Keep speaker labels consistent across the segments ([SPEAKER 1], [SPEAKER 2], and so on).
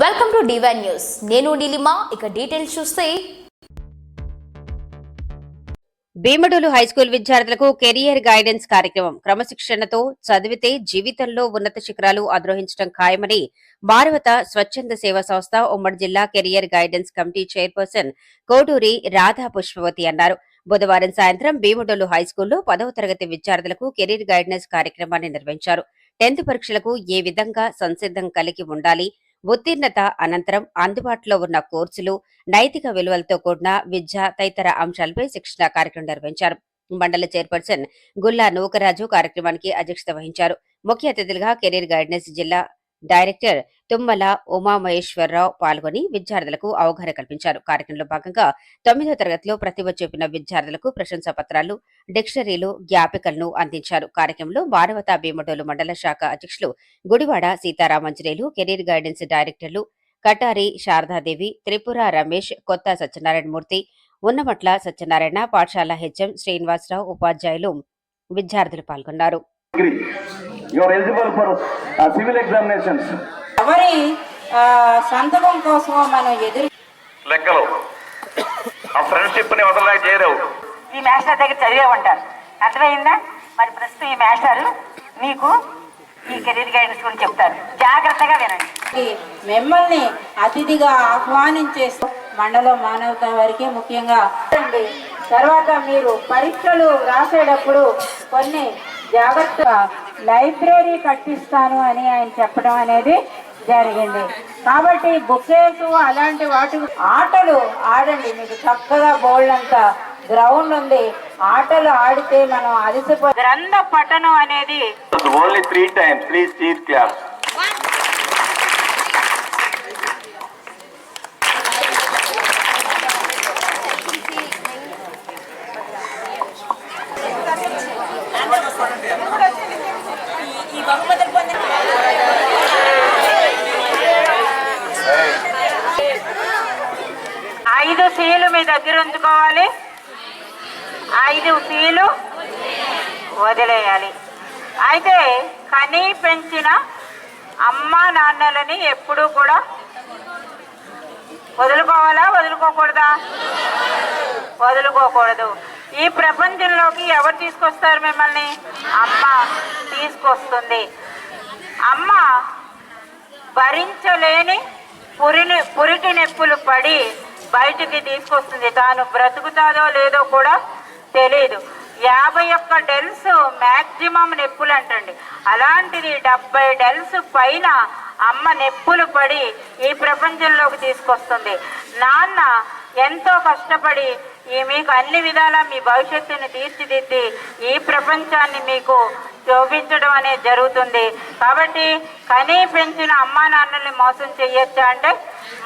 [SPEAKER 1] Welcome to divine news నేను నీలిమా ఇక details చూస్తే.
[SPEAKER 2] భీమడోలు హైస్కూల్ విద్యార్థులకు కెరియర్ గైడెన్స్ కార్యక్రమం. క్రమశిక్షణతో చదివితే జీవితంలో ఉన్నత శిఖరాలు అధిరోహించడం ఖాయమని భారవత స్వచ్ఛంద సేవా సంస్థ ఉమ్మడి జిల్లా career guidance committee chairperson Koturi Radha Pushpavathi అన్నారు. బుధవారం సాయంత్రం భీమడోలు హైస్కూల్లో పదవ తరగతి విద్యార్థులకు కెరీర్ గైడెన్స్ కార్యక్రమాన్ని నిర్వహించారు. టెన్త్ పరీక్షలకు ఏ విధంగా సంసిద్ధం కలిగి ఉండాలి? ఉత్తీర్ణత అనంతరం అందుబాటులో ఉన్న కోర్సులు నైతిక విలువలతో కూడిన విద్య తదితర అంశాలపై శిక్షణ కార్యక్రమం నిర్వహించారు. మండల చైర్పర్సన్ గుల్లా నూకరాజు కార్యక్రమానికి అధ్యక్షత వహించారు. ముఖ్య అతిథులుగా కెరీర్ గైడెన్స్ జిల్లా డైరెక్టర్ తుమ్మల ఉమామహేశ్వరరావు పాల్గొని విద్యార్థులకు అవగాహన కల్పించారు. కార్యక్రమంలో భాగంగా తొమ్మిదో తరగతిలో ప్రతిభ చూపిన విద్యార్థులకు ప్రశంసా పత్రాలు డిక్షనరీలు జ్ఞాపికలను అందించారు. కార్యక్రమంలో భారవత భీమటోలు మండల శాఖ అధ్యక్షులు గుడివాడ సీతారామంజనేయులు కెరీర్ గైడెన్స్ డైరెక్టర్లు కటారి శారదాదేవి త్రిపుర రమేష్ కొత్త సత్యనారాయణ మూర్తి ఉన్నమట్ల సత్యనారాయణ పాఠశాల హెచ్ఎం శ్రీనివాసరావు ఉపాధ్యాయులు విద్యార్థులు పాల్గొన్నారు.
[SPEAKER 3] Eligible for uh, civil examinations.
[SPEAKER 4] ఎవరి సంతకం కోసం మనం ఎదురు
[SPEAKER 3] లెక్కలు. ఆ ఫ్రెండ్షిప్ని వదలలేక చేరావు
[SPEAKER 4] ఈ మాస్టర్ దగ్గర చదివేమంటారు. అర్థమైందా? మరి ప్రస్తుతం ఈ మాస్టర్ మీకు ఈ కెరీర్ గైడెన్స్ గురించి చెప్తారు. జాగ్రత్తగా వినండి. మిమ్మల్ని అతిథిగా ఆహ్వానించే మండల మానవత వారికి ముఖ్యంగా అండి. తర్వాత మీరు పరీక్షలు రాసేటప్పుడు కొన్ని జాగ్రత్తగా లైబ్రరీ కట్టిస్తాను అని ఆయన చెప్పడం అనేది జరిగింది. కాబట్టి బుక్కేస్ అలాంటి వాటి ఆటలు ఆడండి. మీకు చక్కగా బోల్డ్ అంత గ్రౌండ్ ఉంది. ఆటలు ఆడితే మనం అలసిపో గ్రంథ పఠనం అనేది
[SPEAKER 3] ఓన్లీ త్రీ టైమ్స్ త్రీ చీజ్ క్లాస్
[SPEAKER 4] ఐదు సీలు మీ దగ్గర ఉంచుకోవాలి. ఐదు సీలు వదిలేయాలి. అయితే కని పెంచిన అమ్మ నాన్నలని ఎప్పుడూ కూడా వదులుకోవాలా వదులుకోకూడదా? వదులుకోకూడదు. ఈ ప్రపంచంలోకి ఎవరు తీసుకొస్తారు మిమ్మల్ని? అమ్మ తీసుకొస్తుంది. అమ్మ భరించలేని పురిని పురికి నొప్పులు పడి బయటికి తీసుకొస్తుంది. తాను బ్రతుకుతాదో లేదో కూడా తెలియదు యాభై ఒక్క డెల్స్ మ్యాక్సిమం నొప్పులు అంటండి అలాంటిది డెబ్బై డెల్స్ పైన అమ్మ నొప్పులు పడి ఈ ప్రపంచంలోకి తీసుకొస్తుంది. నాన్న ఎంతో కష్టపడి ఈ మీకు అన్ని విధాలా మీ భవిష్యత్తుని తీర్చిదిద్ది ఈ ప్రపంచాన్ని మీకు చూపించడం అనేది జరుగుతుంది. కాబట్టి కనీ పెంచిన అమ్మా నాన్నల్ని మోసం చేయొచ్చా అంటే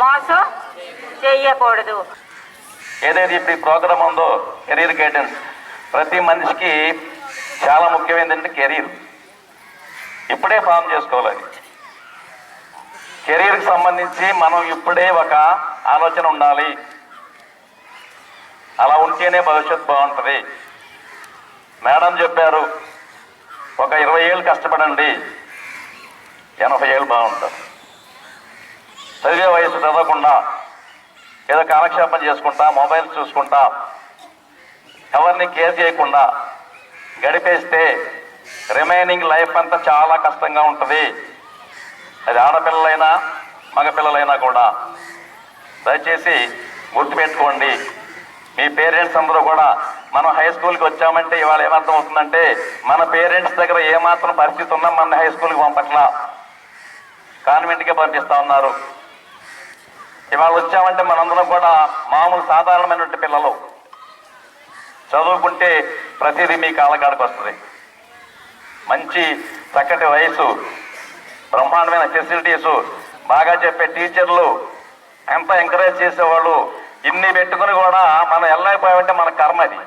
[SPEAKER 4] మోసం చేయకూడదు.
[SPEAKER 3] ఏదైతే ఇప్పుడు ఈ ప్రోగ్రామ్ ఉందో కెరీర్ గైడెన్స్ ప్రతి మనిషికి చాలా ముఖ్యమైనది అంటే కెరీర్. ఇప్పుడే ఫామ్ చేసుకోవాలి. కెరీర్కి సంబంధించి మనం ఇప్పుడే ఒక ఆలోచన ఉండాలి. అలా ఉంటేనే భవిష్యత్ బాగుంటుంది. మేడం చెప్పారు ఒక ఇరవై ఏళ్ళు కష్టపడండి. ఎనభై ఏళ్ళు బాగుంటారు చదివే వయసు చదవకుండా ఏదో కాలక్షేపం చేసుకుంటా మొబైల్ చూసుకుంటా ఎవరిని కేర్ చేయకుండా గడిపేస్తే రిమైనింగ్ లైఫ్ అంతా చాలా కష్టంగా ఉంటుంది. అది ఆడపిల్లలైనా మగపిల్లలైనా కూడా. దయచేసి గుర్తుపెట్టుకోండి. మీ పేరెంట్స్ అందరూ కూడా మనం హై స్కూల్కి వచ్చామంటే ఇవాళ ఏమర్థం అవుతుందంటే మన పేరెంట్స్ దగ్గర ఏమాత్రం పరిస్థితి ఉన్నా మన హై స్కూల్కి పంపట్లా. కాన్వెంట్కే పంపిస్తా ఉన్నారు. ఇవాళ వచ్చామంటే మనందరం కూడా మామూలు సాధారణమైనటువంటి పిల్లలు. చదువుకుంటే ప్రతిదీ మీ కాళ్ళకాడికి వస్తుంది. మంచి చక్కటి వయసు బ్రహ్మాండమైన ఫెసిలిటీస్ బాగా చెప్పే టీచర్లు ఎంత ఎంకరేజ్ చేసేవాళ్ళు ఇన్ని పెట్టుకుని కూడా మనం వెళ్ళలేకపోయామంటే మన కర్మ అది.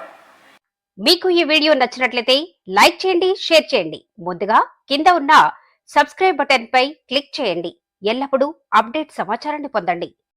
[SPEAKER 2] మీకు ఈ వీడియో నచ్చినట్లయితే లైక్ చేయండి షేర్ చేయండి. ముందుగా కింద ఉన్న సబ్స్క్రైబ్ బటన్ పై క్లిక్ చేయండి. ఎల్లప్పుడూ అప్డేట్ సమాచారాన్ని పొందండి.